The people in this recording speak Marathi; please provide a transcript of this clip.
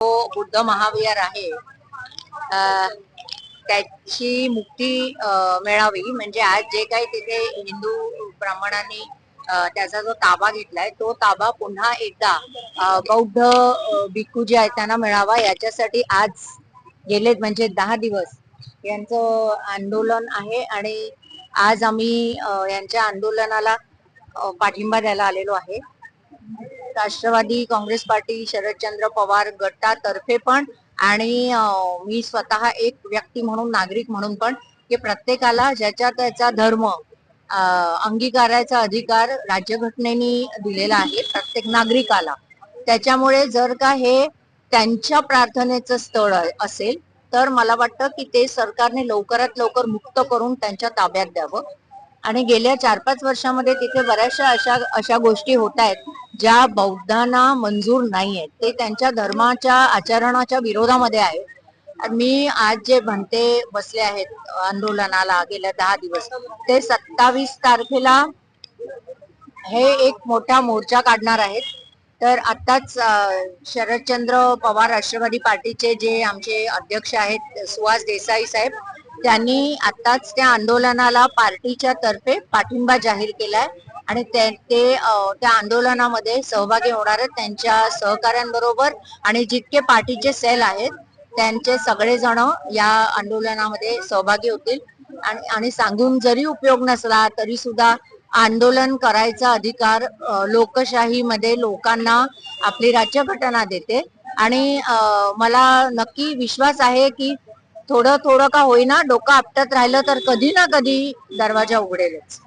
जो बुद्ध महाविहार आहे. त्याची मुक्ती मिळावी. म्हणजे आज जे काही तिथे हिंदू ब्राह्मणांनी त्याचा जो ताबा घेतलाय तो ताबा पुन्हा एकदा बौद्ध भिक्खू जे आहेत त्यांना मिळावा. याच्यासाठी आज गेलेत म्हणजे दहा दिवस. यांचं आंदोलन आहे आणि आज आम्ही यांच्या आंदोलनाला पाठिंबा द्यायला आलेलो आहे. राष्ट्रवादी काँग्रेस पार्टी शरदचंद्र पवार गटातर्फे पण आणि मी स्वतः एक व्यक्ती म्हणून नागरिक म्हणून पण की प्रत्येकाला ज्याच्या त्याचा धर्म अंगीकारायचा अधिकार राज्यघटनेने दिलेला आहे प्रत्येक नागरिकाला. त्याच्यामुळे जर का हे त्यांच्या प्रार्थनेचं स्थळ असेल तर मला वाटतं की ते सरकारने लवकरात लवकर मुक्त करून त्यांच्या ताब्यात द्यावं. आणि गेल्या चार पाच वर्षामध्ये तिथे बऱ्याचशा अशा अशा गोष्टी होत आहेत ज्या बौद्धांना मंजूर नाही आहेत ते त्यांच्या धर्माच्या आचरणाच्या विरोधामध्ये आहे मी आज जे म्हणते बसले आहेत आंदोलनाला गेल्या दहा दिवस ते सत्तावीस तारखेला हे एक मोठा मोर्चा काढणार आहेत. तर आताच शरदचंद्र पवार राष्ट्रवादी पार्टीचे जे आमचे अध्यक्ष आहेत सुहास देसाई साहेब त्यांनी आताच त्या आंदोलनाला पार्टीच्या तर्फे पाठिंबा जाहीर केलाय आणि ते त्या आंदोलनामध्ये सहभागी होणार आहेत त्यांच्या सहकाऱ्यांबरोबर आणि जितके पार्टीचे सेल आहेत त्यांचे सगळेजण या आंदोलनामध्ये सहभागी होतील. आणि सांगून जरी उपयोग नसला तरी सुद्धा आंदोलन करायचा अधिकार लोकशाहीमध्ये लोकांना आपली राज्यघटना देते. आणि मला नक्की विश्वास आहे की थोडं थोडं का होईना डोकं आपटत राहिलं तर कधी ना कधी दरवाजा उघडेलच.